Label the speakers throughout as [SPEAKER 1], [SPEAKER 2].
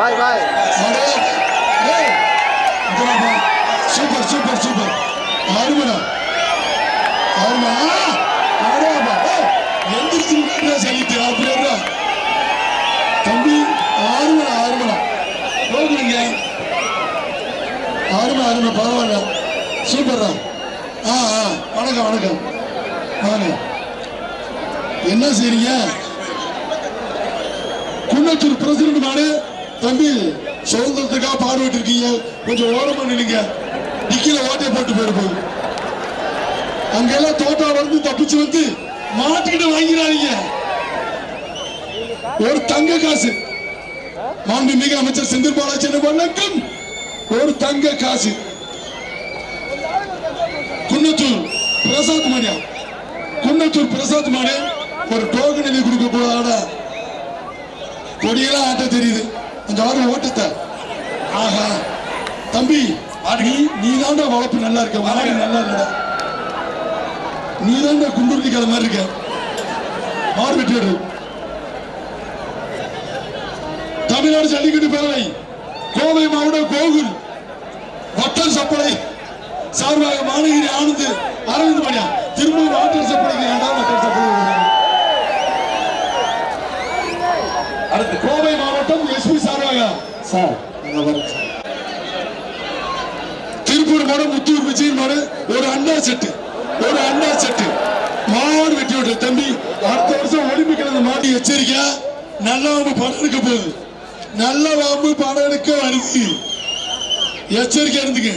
[SPEAKER 1] Vai, vai.
[SPEAKER 2] அடே, ஏய், இந்தா பா. சூப்பர் சூப்பர் சூப்பர் அருமடா அருமை ஆ, அடேப்பா. ஏய், எந்திரிச்சு நின்றா சொல்லிட்டு அப்படியா தம்பி ஆறுமணா ஆறுமணா போகுறீங்க ஆறுமணா ஆறுமணா பரவாயில்ல சூப்பர்ரா ஆ ஆ வணக்கம் வணக்கம் வாங்க என்ன செய்றீங்க குன்னத்தூர் பிரசிடண்ட் மாடு தம்பி சுதந்திரத்துக்காக பாடுபட்டு இருக்கீங்க கொஞ்சம் ஓரமா நில்லுங்க. டிக்கில ஓட்டையை போட்டு போயிருப்போம் அங்கெல்லாம் தோட்டா வந்து தப்பிச்சு வந்து மாட்டிக்கிட்டு வாங்கிறாங்க ஒரு தங்க காசு. மாண்புமிகு அமைச்சர் செந்தில் பாலாஜி வணக்கம். ஒரு தங்க காசு. குன்னத்தூர் பிரசாத் மணியா குன்னத்தூர் பிரசாத் மாடு. ஒரு டோக்கன் எழுதி கொடுக்க போதாட கொடியெல்லாம் ஆட்ட தெரியுது. அந்த ஆறு ஓட்டத்தை. ஆஹா. தம்பி நீ நீ தாண்டா வளர்ப்பு நல்லா இருக்க மாடு நல்லா இல்லடா நீ தாண்டா குண்டூர்லி கதை மாதிரி இருக்க. மாறு வெட்டி தமிழ்நாடு ஜல்லிக்கட்டு பேரவை கோவை மாவட்டம் கோகுல். வட்டல் சப்பளை சார்பாக மாநகிரி ஆனந்த் அரவிந்த் மணியா திரும்பவும் வாட்டர் சப்பளைக்கு இரண்டாம் வட்டல் சப்பளை. அடுத்து கோவை மாவட்டம் எஸ்பி சார்பாக
[SPEAKER 1] சார்
[SPEAKER 2] திருப்பூர் மாடு முத்தூர் விஜய் மாடு ஒரு அண்ணா செட்டு ஒரு அண்ணா செட்டு. மாடு வெட்டி விட்டு தம்பி. அடுத்த வருஷம் ஒலிம்பிக்ல அந்த மாட்டு எச்சரிக்கை நல்ல வாம்பு படம் எடுக்க போகுது. நல்ல வாம்பு படம் எடுக்க வருது. எச்சரிக்கை இருந்துங்க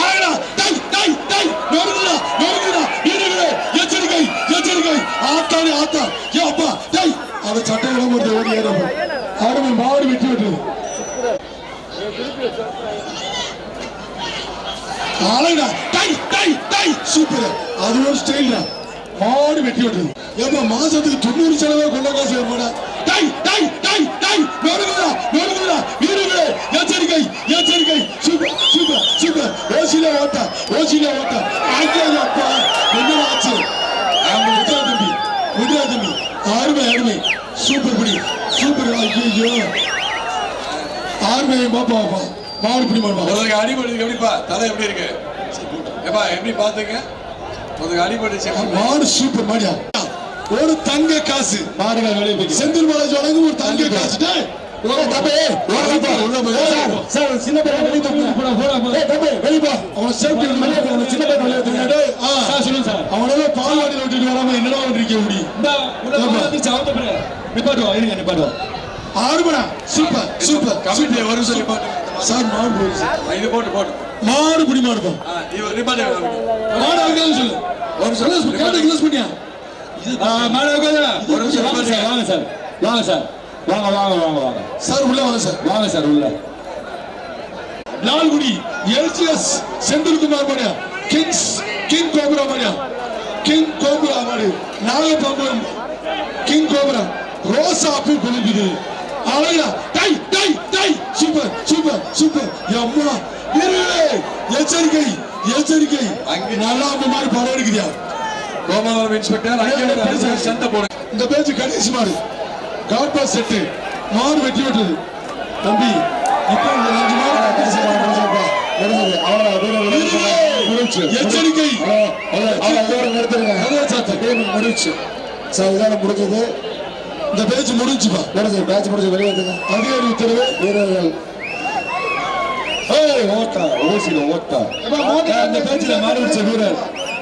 [SPEAKER 2] ஆகடா டை டை டை நொறுங்குடா நொறுங்குடா. எச்சரிக்கை எச்சரிக்கை. ஆத்தாடி ஆத்தா. ஏ அப்பா டை அவன் சட்டை இடம் ஓடி ஏறும் ஆடுமை மாவடி வெட்டி விட்டுருது அழகா டை டை டை. சூப்பர். அது ஒரு ஸ்டைல்டா மாடு வெட்டி விட்டுருது ஏப்பா மாசத்துக்கு தொண்ணூறு செலவே கொண்ட காசு ஏற்படா டை டை டை டை. நொறுங்குடா நொறுங்குடா வீரர்களே எச்சரிக்கை எச்சரிக்கை. Super super super. ஓசில ஓட்ட ஓசில ஓட்ட. ஆர்மை பாப்பா பாப்பா. மாடு பிடி மாடுப்பா
[SPEAKER 3] ஒருத்தருக்கு அடிபடுறதுக்கு எப்படிப்பா தலை எப்படி இருக்கு? ஏப்பா எப்படி பாத்துங்க? ஒருத்தருக்கு அடிபடுச்சு
[SPEAKER 2] மாடு சூப்பர் மாடியா? ஒரு தங்க காசு.
[SPEAKER 1] மாடுகள் வெளியே போய்
[SPEAKER 2] செந்தில் பாலாஜி வழங்கும் ஒரு தங்க காசு. டேய், ஒரு தம்பி, ஒரு தம்பி, உள்ள போய் ஏய்,
[SPEAKER 1] சார் சின்ன பையன் வெளியே தூக்கு போடா போடா போடா.
[SPEAKER 2] ஏய், தம்பி, வெளிய போ. அவனை எடுத்து வெளிய சின்ன பையன் வெளிய தூக்கு. டேய்.
[SPEAKER 1] சார் சொல்லுங்க சார்.
[SPEAKER 2] அவனெல்லாம் பால்வாடியில விட்டுட்டு வராம என்னடா பண்றீங்க இப்படி?
[SPEAKER 1] இந்த உள்ள வந்து சாவத்த இருங்க நிப்பாட்டுவோம்
[SPEAKER 2] ஆறுமடா, சூப்பர், சூப்பர்,
[SPEAKER 3] கமிட்டி
[SPEAKER 2] சூப்பர்,
[SPEAKER 3] வரும் சொல்லி
[SPEAKER 2] சார், மாடு
[SPEAKER 3] இது போட்டு போட்டு.
[SPEAKER 2] மாடு பிடி
[SPEAKER 3] இவர் ரிப்பார்ட்
[SPEAKER 2] மாடு அங்கேயும் சொல்லு. ஒரு சொல்லு, கேட்டு close பண்ணியா?
[SPEAKER 1] உட்காந்து
[SPEAKER 3] ஒரு நிமிஷம்
[SPEAKER 1] வாங்க சார் வாங்க சார். வாங்க சார். வாங்க வாங்க வாங்க வாங்க.
[SPEAKER 2] சார், உள்ள வாங்க சார்.
[SPEAKER 1] வாங்க சார் உள்ள.
[SPEAKER 2] லால்குடி எல்ஜிஎஸ் செந்தில்குமார் மாடியா கிங்ஸ் கிங் கோபுரா மாடியா கிங் கோபுரா மாடு. நாகப்பம்பம் கிங் கோபுரா. ரோசா பூ குளிக்குது அழகா டை டை டை சூப்பர் சூப்பர் சூப்பர் வீரர்களே எச்சரிக்கை எச்சரிக்கை
[SPEAKER 3] அங்கே
[SPEAKER 2] நல்லா அந்த மாதிரி படம் எடுக்குதியா
[SPEAKER 3] கோமங்கலம் இன்ஸ்பெக்டர் அங்கே சண்டை போடு
[SPEAKER 2] இந்த பேச்சு கணேஷ் மாடு காட்பா செட்டு மாடு வெட்டி விட்டது தம்பி இப்போ இந்த அஞ்சு எச்சரிக்கை.
[SPEAKER 4] முடிச்சு சார் இதான முடிஞ்சது
[SPEAKER 2] இந்த பேச்சு முடிஞ்சுப்பா.
[SPEAKER 4] முடிஞ்சது பேட்ச் முடிஞ்சு வெளியே வந்துங்க
[SPEAKER 2] அதிகாரி உத்தரவு.
[SPEAKER 4] வீரர்கள்.
[SPEAKER 1] ஏய் ஓட்டா ஓசில ஓட்டா. அந்த பேச்சில் மாடு வீரர்.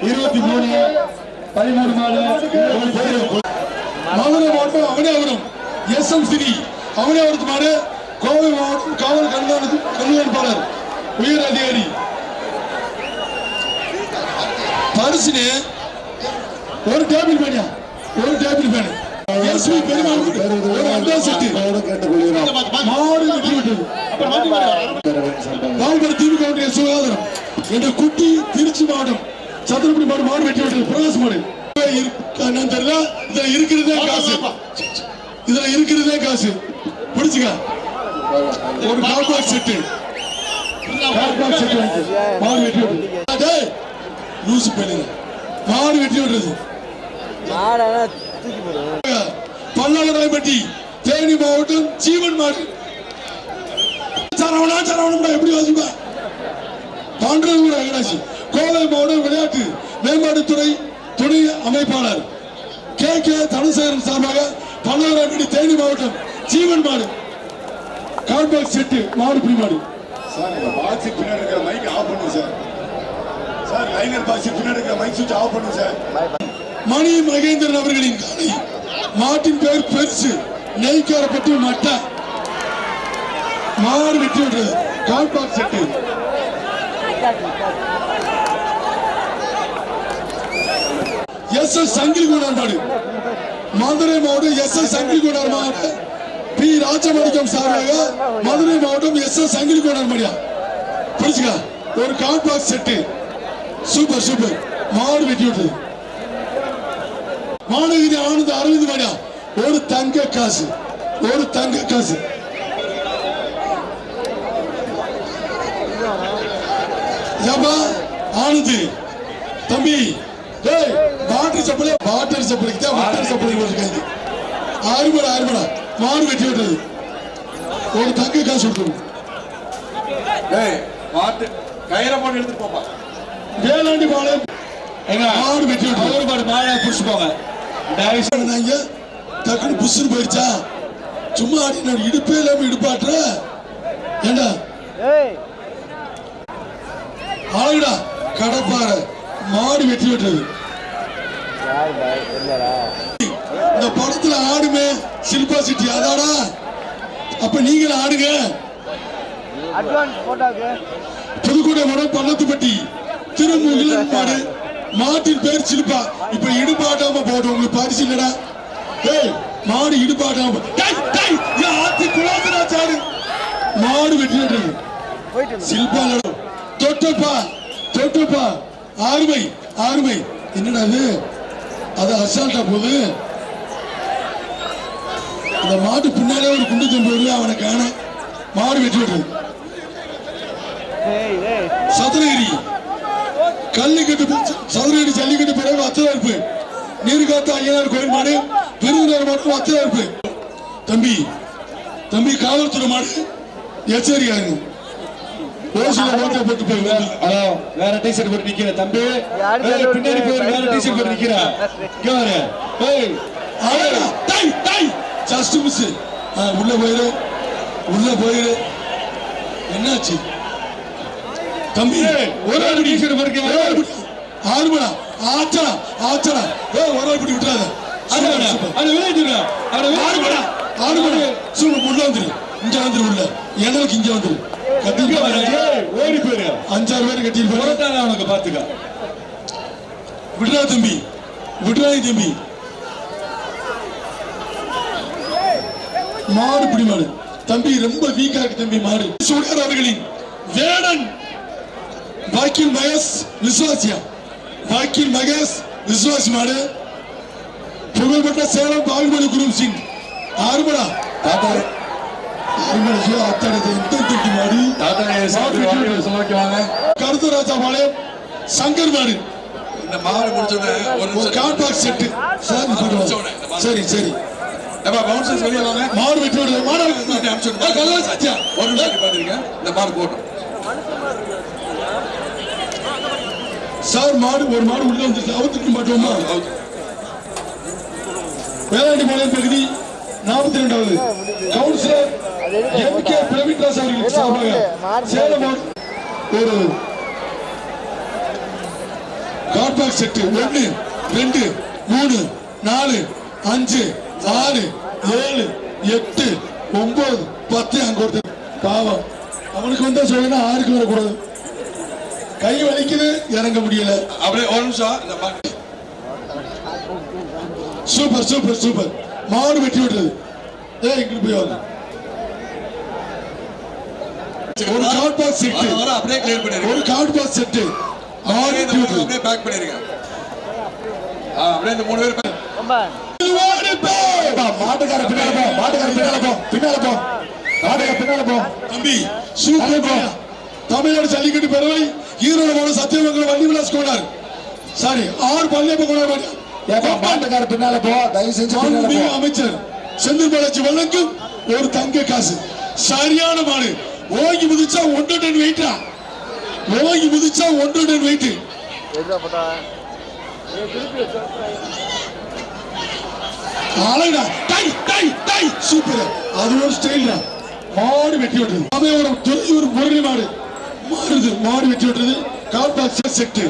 [SPEAKER 1] இருபத்தி மூணு பதிமூணு மாடு.
[SPEAKER 2] மதுரை மாவட்டம் அவனியாபுரம் எஸ் எம் சிரி அவனியாபுரத்து மாடு. கோவை மாவட்டம் காவல் கண்காணி கண்காணிப்பாளர் உயர் அதிகாரி. பரிசுனே ஒரு டேபிள் பேனியா ஒரு டேபிள் பேனு பெருமாள் ஒரு அண்டா செட்டு
[SPEAKER 4] கேட்டுக்கொள்கிறோம்
[SPEAKER 2] மாடு வெட்டி விட்டது பால்பட திமுக ஒன்றிய சுகாதாரம் என்ற குட்டி திருச்சி மாவட்டம் சத்திரப்படி மாடு மாடு வெட்டி விட்டது பிரகாஷ் மாடு என்னன்னு தெரியல இதுல இருக்கிறதே காசு இதுல இருக்கிறதே காசு பிடிச்சுக்க ஒரு கால்பாக் செட்டு கால்பாக் செட்டு மாடு வெட்டி விட்டது டேய், லூசு பண்ணுங்க மாடு வெட்டி விடுறது.
[SPEAKER 5] தூக்கி போடுறது
[SPEAKER 2] பல்லாவரப்பட்டி தேனி மாவட்டம் ஜீவன் மாடு. சரவணா சரவணம்டா எப்படி வாசிப்பா? பாண்டவபுர அவினாசி கோவை மாவட்ட விளையாட்டு மேம்பாட்டுத்துறை துணை அமைப்பாளர். கே. கே. தனசேகரன் சார்பாக பல்லவராப்பட்டி தேனி மாவட்டம் ஜீவன் மாடு. கார்பாக் செட்டு மாடு பிடி மாடு.
[SPEAKER 6] சார் இந்த பாக்ஸ் பின்னாடி இருக்கிற மைக் ஆஃப் பண்ணுங்க சார். சார் லைனர் பாக்ஸ் பின்னாடி இருக்கிற மைக் சுவிட்ச் ஆஃப் பண்ணுங்க சார்.
[SPEAKER 2] மணி மகேந்திரன் அவர்களின் காலை. மாட்டின் பேர் பெருசு. நெய்க்காரப்பட்டு மட்ட. மாறு வெற்றி விடுறது கால்பாக் செட்டு. எஸ் எஸ் சங்கிலி கூடார் மதுரை மாவட்டம் எஸ் எஸ் சங்கிலி கூடார் மாவட்டம் பி ராஜமாணிக்கம் சார்பாக மதுரை மாவட்டம் எஸ் எஸ் சங்கிலி கூடார் மாடியா புரிச்சுக்கா ஒரு கால்பாக் செட்டு. Super super. மாடு வெட்டி மாநகரி ஆனந்த் அரவிந்த் மாடியா ஒரு தங்க காசு ஒரு தங்க காசு. ஏப்பா ஆனந்த் தம்பி டேய் பாட்டில் செப்பல் பாட்டில் செப்பலுக்கு தான் வாட்டர் செப்பலுக்கு போட்டிருக்காங்க ஆறுபடா ஆறுபடா மாடு வெட்டி விட்டது ஒரு தங்க காசு கொடுக்கணும்
[SPEAKER 3] டேய் மாட்டு கயிறை போட்டு எடுத்துட்டு போப்பா.
[SPEAKER 2] வேளாண்டி
[SPEAKER 1] எங்க
[SPEAKER 2] மாடு வெட்டி விட்டது
[SPEAKER 1] ஒரு பாடு மாடை புடிச்சு போங்க. தயவு செய்து
[SPEAKER 2] பண்ணாங்க. டக்குனு புஷ்னு போயிடுச்சா? சும்மா ஆடி நான் இடுப்பே இல்லாம இடுப்பாட்டுற? ஏண்டா? அழகுடா கடப்பாறை மாடு
[SPEAKER 5] பாய் இல்லடா
[SPEAKER 2] இந்த படத்துல ஆடுமே சில்பா சிட்டி அதாடா? அப்ப நீங்களும் ஆடுங்க. புதுக்கோட்டை மடம் பள்ளத்துப்பட்டி திருமுகிலன் மாடு. மாட்டின் பேர் சில்பா இப்ப இடுபாட்டாம போட்டு உங்களுக்கு பரிசு இல்லடா. ஏய் மாடு இடுபாட்டாம டேய், டேய், ஆத்தி குலாசனா சாடு மாடு வெட்டி சில்பா நடம் தொட்டப்பா தொட்டப்பா. ஆறுமை ஆறுமை. என்னடா இது? அது அசால்ட்டா போகுது. இந்த மாட்டு பின்னாலே ஒரு குண்டு தம்பி வருது அவனை காண மாடு வெட்டி
[SPEAKER 5] ஏய்.
[SPEAKER 2] சதுரகிரி. கல்லுக்கட்டு சதுரகிரி ஜல்லிக்கட்டு பிறகு அத்தலார்ப்பு நீர்காத்த ஐயனார் கோயில் மாடு விருதுநகர் மாவட்டம் அத்தலார்ப்பு தம்பி தம்பி காவல்துறை மாடு எச்சரிக்கையா இருங்க ஓசில ஓட்ட போட்டு போய்
[SPEAKER 1] ஹலோ வேற டீஷர்ட் போட்டு நிக்கிற தம்பி.
[SPEAKER 5] யாரு
[SPEAKER 1] ஏய், பின்னாடி போய் வேற டீஷர்ட் போட்டு நிக்கிற. இங்க வர. ஏய்.
[SPEAKER 2] டை டை ஜஸ்ட் மிஸ் உள்ள போயிரு. உள்ள போயிரு. என்னாச்சு? தம்பி
[SPEAKER 1] ஒரு ஆள் டீஷர்ட் போட்டு
[SPEAKER 2] ஆறு மணா ஆச்சடா ஆச்சடா ஏ ஒரு இப்படி விட்டுறாத.
[SPEAKER 1] அது வேணா அது விளையாடுறா அது
[SPEAKER 2] ஆறு மணா ஆறு மணா சூப்பர் உள்ள வந்துரு. இங்க வந்துரு உள்ள எனக்கு இங்க வந்துரு.
[SPEAKER 1] ஓடி போயிரு.
[SPEAKER 2] அஞ்சாறு பேர் கட்டியிருப்பாரு
[SPEAKER 1] புறத்தான அவனுக்கு பாத்துக்க.
[SPEAKER 2] விடுறா தம்பி. விடுறா தம்பி. மாடு பிடி மாடு தம்பி ரொம்ப வீக்கா இருக்கு தம்பி மாடு. சுடர் அவர்களின் வேடன். வாக்கில் மகேஷ் விசுவாசியா வாக்கில் மகேஷ் விசுவாசி மாடு புகழ்பெற்ற சேலம் பாகுபலி குரூப் சிங் ஆறுமடா
[SPEAKER 1] தாத்தா
[SPEAKER 2] ஆறுமடா சிவா அத்தாடத்தை எந்த தூக்கி மாடு கருத்தராஜா பாளையம் சங்கர் மாடு
[SPEAKER 3] இந்த மாடு முடிச்சோடனே ஒரு
[SPEAKER 2] பாக்ஸ் செட்டு சார் சரி சரி.
[SPEAKER 3] ஏப்பா பவுன்சர்ஸ் வெளியே வாங்க
[SPEAKER 2] மாடு வெட்டி
[SPEAKER 3] அனுப்பிச்சு ஒரு நிமிஷம் இந்த மாடு போட்டோம்.
[SPEAKER 2] சார் மாடு ஒரு மாடு உள்ள வந்துச்சு அவுத்துக்கு மாட்டோமா? வேளாண்டி பாளையம் பகுதி நாற்பத்தி ரெண்டாவது councillor M K Praveen Raj அவர்களுக்கு சார்பாக சேலம் ஒரு கார்பாக் செட்டு ஒன்று ரெண்டு மூணு நாலு அஞ்சு ஆறு ஏழு எட்டு ஒன்பது பத்து அங்க ஒருத்தர். பாவம். அவனுக்கு வந்தா சொல்லணும் ஆறுக்கு வரக்கூடாது. கை வலிக்குது இறங்க முடியல.
[SPEAKER 3] அப்படியே ஒரு நிமிஷம்
[SPEAKER 2] சூப்பர் சூப்பர் சூப்பர். மாடு வெட்டி விடுறது ஏய் இங்கிட்டு போய் வாங்க. ஒரு கார்ட்
[SPEAKER 3] வர வர அப்படியே கிளியர் பண்ணிருங்க
[SPEAKER 2] ஒரு கார்ட் பாக்ஸ் செட்டு மாடு வெட்டி விடுறது
[SPEAKER 3] அப்படியே பேக் பண்ணிருங்க அப்படியே இந்த மூணு பேர்.
[SPEAKER 4] மாட்டுக்கார பின்னால போ மாட்டுக்கார பின்னால போ பின்னால போ. மாட்டுக்கார பின்னால போ.
[SPEAKER 2] தம்பி சூப்பர். தமிழ்நாடு ஜல்லிக்கட்டு பேரவை ஈரோடு மாவட்டம் சத்தியமங்கலம் வள்ளி விலாஸ் கோனார். சாரி ஆறு பள்ளியப்ப கோனார்
[SPEAKER 4] ஏப்பா மாட்டுக்கார பின்னால போ தயவு செஞ்சு
[SPEAKER 2] அமைச்சர் செந்தில் பாலாஜி வழங்கும் ஒரு தங்க காசு. சரியான மாடு. ஓங்கி முதிச்சா ஒன்றரை டன் வெயிட்டா ஓங்கி முதிச்சா ஒன்றரை டன் வெயிட் அழகுடா. டை டை டை. சூப்பர். அது ஒரு ஸ்டைல்டா மாடு வெட்டி விட்டுறது அவையோட துறையூர் முரளி மாடு. மாறுது மாடு விட்டு விட்டது கால் பாக்ஸ் செட்டு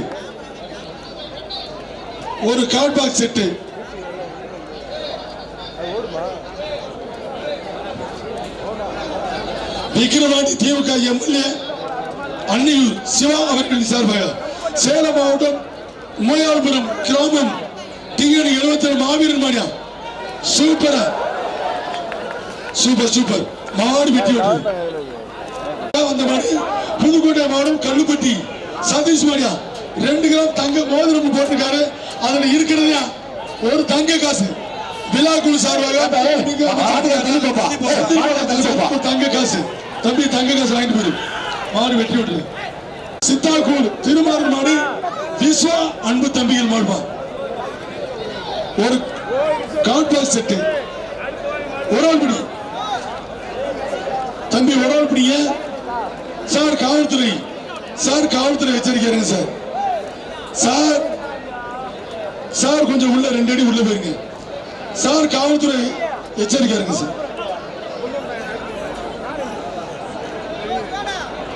[SPEAKER 2] ஒரு கால் பாக்ஸ் செட்டு
[SPEAKER 5] அது
[SPEAKER 2] விக்கிரவாண்டி திமுக எம்எல்ஏ அன்னியூர் சிவா அவர்களின் சார்பாக சேலம் மாவட்டம் உமையாள்புரம் கிராமம் டிஎன் எழுபத்தி ஏழு மாவீரன் மாடியா சூப்பரா சூப்பர் சூப்பர் மாடு வெட்டி வந்த மாதிரி. புதுக்கோட்டை மாவட்டம் கல்லுப்பட்டி. சதீஷ் மாடியா ரெண்டு கிராம் தங்க மோதிரம் போட்டிருக்காரு. அதுல இருக்கிறதா ஒரு தங்க காசு. விழா குழு சார்பாக தங்க காசு. தம்பி தங்க காசு வாங்கிட்டு போயிரு. மாடு வெட்டி விட்டுரு சித்தாக்கூர் திருமாறன் மாடு. விஸ்வா அன்பு தம்பிகள் மாடுப்பா ஒரு காட்பாஸ் செட்டு. ஒரு ஆள் பிடி தம்பி ஒரு ஆள் பிடிங்க காவல்துறை சார் காவல்துறை எச்சரிக்கிறேங்க சார். சார் சார் கொஞ்சம் உள்ள ரெண்டு அடி உள்ள போயிருங்க. சார் காவல்துறை எச்சரிக்கிறேங்க சார்.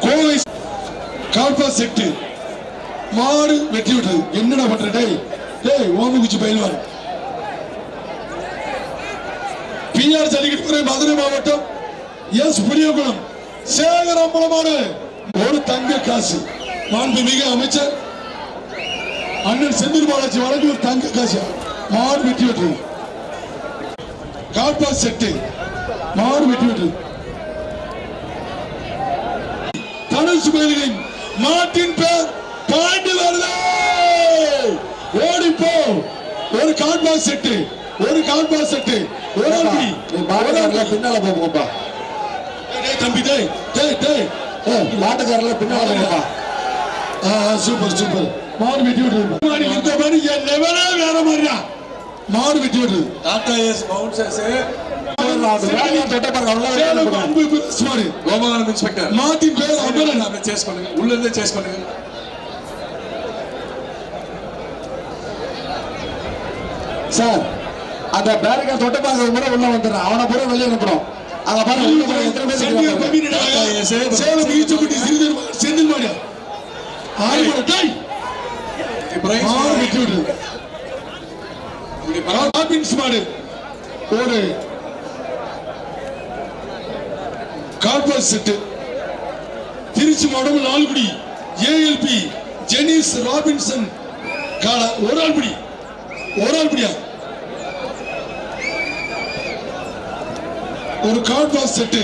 [SPEAKER 2] கோவை கால்பா செட்டு மாடு வெட்டி விட்டது. என்னடா பண்ற? டேய் டேய் ஓமகுச்சி பயில்வான் பிஆர் ஜல்லிக்கட்டு மதுரை மாவட்டம் எஸ் புளியகுளம் சேகரம்பலமான ஒரு தங்க காசு. மாண்புமிகு அமைச்சர். அண்ணன் செந்தில் பாலாஜி வழங்கி ஒரு தங்க காசு. மாடு வெட்டி விட்டது கால்பா செட்டு. மாடு வெட்டி விட்டது தனுஷ் கோயிலின் மாட்டின் பேர் பாண்டி வருது ஓடிப்போ. ஒரு கால்பாஸ் செட்டு. ஒரு கால்பாஸ் செட்டு. ஒரு.
[SPEAKER 4] பின்னால போப்பா
[SPEAKER 2] டேய் தம்பி டேய் டேய் டேய்
[SPEAKER 4] மாட்டுக்காரல பின்னால
[SPEAKER 2] ஆ, சூப்பர் சூப்பர் மாடு வெட்டி விட்டுரு. மாடு இந்த மாதிரி என் லெவலே வேற மாதிரியா மாடு வெட்டி விட்டுரு.
[SPEAKER 3] Tata S bouncers.
[SPEAKER 2] மாட்டின் பேர்
[SPEAKER 3] உள்ள இருந்தே சேஸ் பண்ணுங்க.
[SPEAKER 4] சார் அந்த பேரிகர் தொட்ட பாருங்க ஒரு முறை உள்ள வந்துடுறான். அவனை பூரா வெளியே அனுப்புறோம். அங்க பாருங்க. இருக்காங்க?
[SPEAKER 2] கம்பெனி சேலம் ஈச்சக்குட்டி சிறிதர் செந்தில் மாடியா? ஆறு மாடு டேய். மாடு வெட்டி விட்டுரு
[SPEAKER 3] இப்படி பரவாயில்ல.
[SPEAKER 2] ராபின்ஸ் மாடு. ஒரு கார்பஸ் செட்டு. திருச்சி மாவட்டம் லால்குடி ஏஎல்பி. ஜெனிஸ் ராபின்சன். கால ஒரு ஆள் பிடி ஒரு ஆள் பிடியா ஒரு கார்பஸ் செட்டு.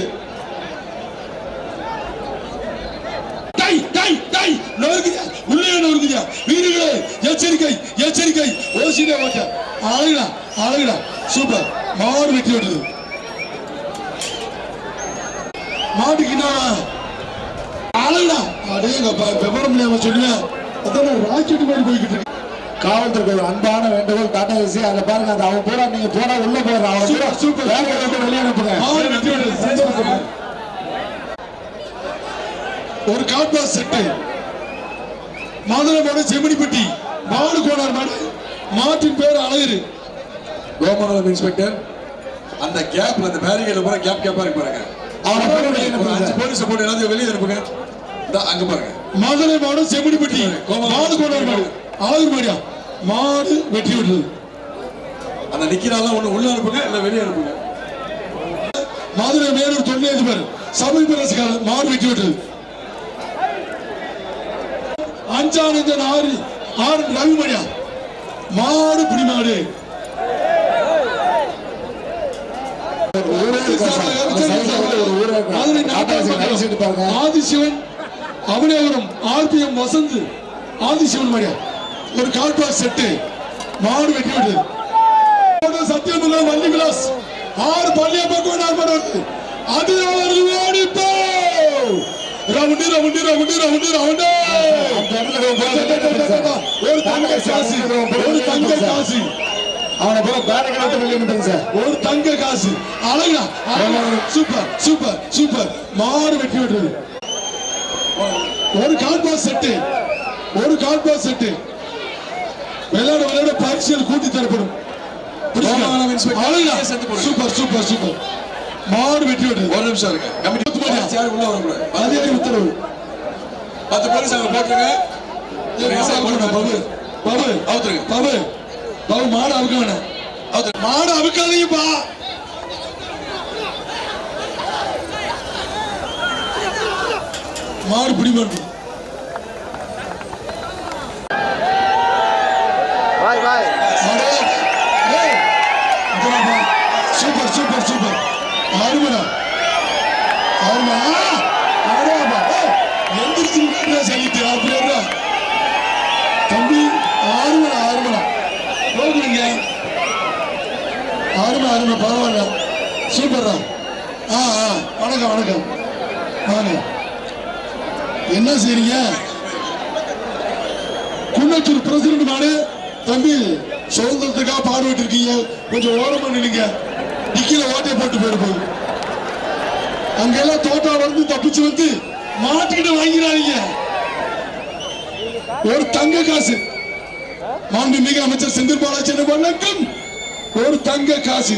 [SPEAKER 2] டை டை டை. எச்சரிக்கை எச்சரிக்கை. ஓசிடே ஓட்ட அழகுடா அழகுடா சூப்பர். மாடு வெட்டி விட்டது மாட்டுக்கு என்ன அடே விவரம் இல்லாம அதான் ராக்கெட் மாதிரி போய்கிட்டு இருக்கு
[SPEAKER 4] காவல்துறை ஒரு அன்பான வேண்டுகோள் டாடா ஏசி அதுல பாருங்க அந்த அவன் பூரா நீங்க போனா உள்ள போயிடுறான் அவன் பூரா
[SPEAKER 2] சூப்பர்.
[SPEAKER 4] பேரிகர் விட்டு வெளியே அனுப்புங்க.
[SPEAKER 2] ஒரு காட்பாஸ் செட்டு. மதுரை மாடு செம்மணிப்பட்டி மாடு கோனார் மாடு மாட்டின் பேர் அழகு
[SPEAKER 3] கோபாலம் இன்ஸ்பெக்டர் அந்த கேப்ல அந்த பேரிகேட்ல பூரா கேப் கேப்பா இருக்கு பாருங்க.
[SPEAKER 4] அவனை
[SPEAKER 3] அஞ்சு போலீஸ் போட்டு எல்லாத்தையும் வெளியே அனுப்புங்க. அங்க பாருங்க.
[SPEAKER 2] மதுரை மாடு செம்மணிப்பட்டி மாடு கோனார் மாடு அழகு மாடியா மாடு வெட்டி விட்டது
[SPEAKER 3] அந்த நிக்கிறாங்க ஒண்ணு உள்ள அனுப்புங்க இல்ல வெளியே அனுப்புங்க.
[SPEAKER 2] மதுரை மேலூர் தொழிலதிபர் சபை பிரசுக்காரர் மாடு வெட்டி விட்டது அஞ்சானந்தன் ஆறு ஆறு ரவிமணியா? மாடு பிடி மாடு ஆதிசிவன் அவனேவரம் ஆர்பிஎம் வசந்த் ஆதிசிவன் மணியா? ஒரு கால்பாஸ் செட்டு. மாடு வெட்டி விட்டது. சத்தியமுல்லா வள்ளி விலாஸ். ஆறு பள்ளிய பக்கம் வருது அது ஒரு ஓடிப்போ round round round round round.
[SPEAKER 4] ஒரு
[SPEAKER 2] தங்க காசு. ஒரு தங்க காசு.
[SPEAKER 4] அவனை போல பேரகை விட்டு வெளியே அனுப்புங்க சார்.
[SPEAKER 2] ஒரு தங்க காசு. அழகா. Super super super. மாடு வெட்டி விடுறது ஒரு கால்பாஸ் செட்டு. ஒரு கால்பாஸ் செட்டு. விளையாட விளையாட பரிசுகள் கூட்டி தரப்படும். Super super super. மாடு வெட்டி விடுறது
[SPEAKER 3] ஒரு நிமிஷம் இருக்கு கமிட்டி போலீஸ் யாரும் உள்ள வரக்கூடாது
[SPEAKER 2] அதிகாரி உத்தரவு.
[SPEAKER 3] பத்து போலீஸ் அங்க போட்டுருங்க.
[SPEAKER 2] பாபு. பாபு.
[SPEAKER 3] அவுத்துருங்க.
[SPEAKER 2] பாபு. பாபு மாடு அவுக்க வேணாம்
[SPEAKER 3] அவுத்துருங்க.
[SPEAKER 2] மாடு அவுக்காதீங்கப்பா. மாடு பிடி மாட்டோம்
[SPEAKER 5] bye bye
[SPEAKER 2] super super super அருமடா அருமா அருமா எந்திரிச்சு நின்றா சொல்லிட்டு அப்படியா தம்பி ஆறுமடா ஆறுமடா போகுறீங்க ஆறுமா ஆறுமா பரவாயில்ல. சூப்பர்ரா ஆ ஆ வணக்கம் வணக்கம். வாங்க. என்ன செய்றீங்க? குன்னத்தூர் பிரசிடண்ட் நானு தம்பி சுதந்திரத்துக்காக பாடுபட்டு இருக்கீங்க. கொஞ்சம் ஓரம் நில்லுங்க. டிக்கில ஓட்டை போட்டு போயிருப்போம் அங்கெல்லாம் தோட்டா வந்து தப்பிச்சு வந்து மாட்டுக்கிட்ட வாங்கிறாதீங்க ஒரு தங்க காசு. மாண்புமிகு அமைச்சர் செந்தில் பாலாஜி வணக்கம். ஒரு தங்க காசு.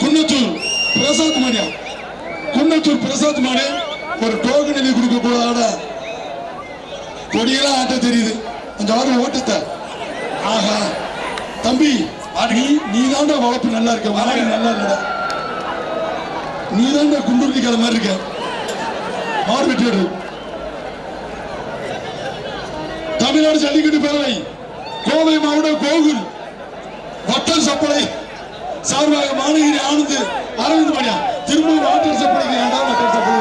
[SPEAKER 2] குன்னத்தூர் பிரசாத் மணியா குன்னத்தூர் பிரசாத் மணி ஒரு டோக்கன் எழுதி கொடுக்க போதாடா கொடியெல்லாம் ஆட்ட தெரியுது. அந்த வாரம் ஓட்டத்தை. ஆஹா. தம்பி நீ நீ தாண்டா வளர்ப்பு நல்லா இருக்க. மாடு நல்லா இல்லடா. நீ தாண்டா குண்டூர்லிக்கார மாதிரி இருக்க. மாடு தமிழ்நாடு ஜல்லிக்கட்டு பேரவை. கோவை மாவட்டம் கோகுல். வட்டல் சப்பளை சார்பாக மாநகிரி ஆனந்த் அரவிந்த் மணியா திரும்ப வாட்டர் சப்பளைக்கு இரண்டாம் வட்டல் சப்பளை.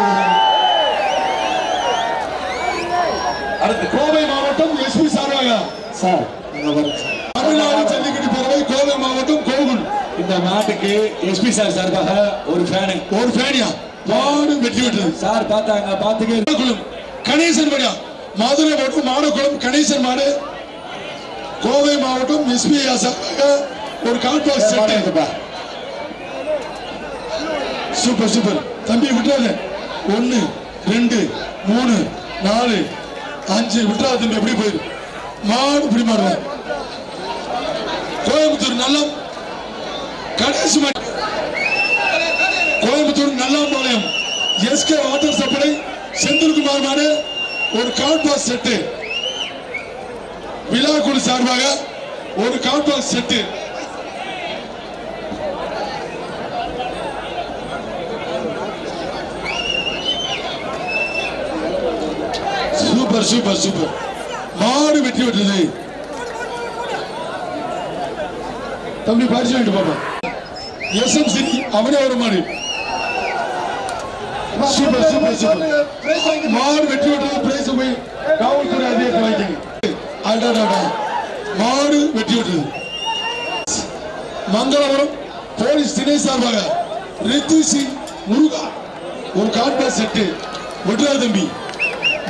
[SPEAKER 2] அடுத்து கோவை மாவட்டம் எஸ்பி சார்பாக.
[SPEAKER 4] சார்.
[SPEAKER 2] தமிழ்நாடு ஜல்லிக்கட்டு பேரவை கோவை மாவட்டம் கோகுல்.
[SPEAKER 1] இந்த மாட்டுக்கு எஸ்பி சார் சார்பாக ஒரு ஃபேனு
[SPEAKER 2] ஒரு ஃபேனியா மாடு வெற்றி பெற்றது.
[SPEAKER 1] சார் பார்த்தாங்க பார்த்துக்கே
[SPEAKER 2] கணேசன் மடியா மதுரை மாடக்குளம் கணேசன் மாடு. கோவை மாவட்டம் எஸ்பி சார்பாக ஒரு செட்டு.
[SPEAKER 4] பாருங்கப்பா.
[SPEAKER 2] சூப்பர் சூப்பர் தம்பி விட்டுறாத. ஒன்னு ரெண்டு மூணு நாலு அஞ்சு. விட்டுறாத தம்பி எப்படி போயிரு. மாடு இப்படி மாடுவேன் கோயம்புத்தூர் நல்லம் மாடு Coimbatore Nallampalayam. SK water supply Senthilkumar மாடு ஒரு கால்பாஸ் செட்டு. விழாக்குழு சார்பாக ஒரு கால்பாஸ் செட்டு. Super super super. மாடு வெற்றி பெற்றது. தம்பி பரிசு வாங்கிட்டு பாப்பா எஸ்எம்சி அவனே ஒரு மாடு. Super super super. மாடு வெற்றி பெற்றது பிரைஸ் போய் காவல்துறை அதிகாரி வாங்கிக்கங்க மாடு வெற்றி பெற்றது மங்களபுரம் போலீஸ் திணை சார்பாக ரித்து சிங் முருகா. ஒரு காட்பாஸ் செட்டு. விட்ரா தம்பி.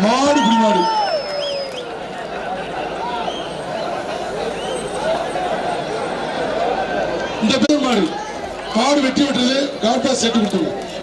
[SPEAKER 2] மாடு புடி மாடு இந்த பேர் மாடு. மாடு வெட்டி விட்டது காட்பாஸ் செட்டு கொடுத்துருவோம்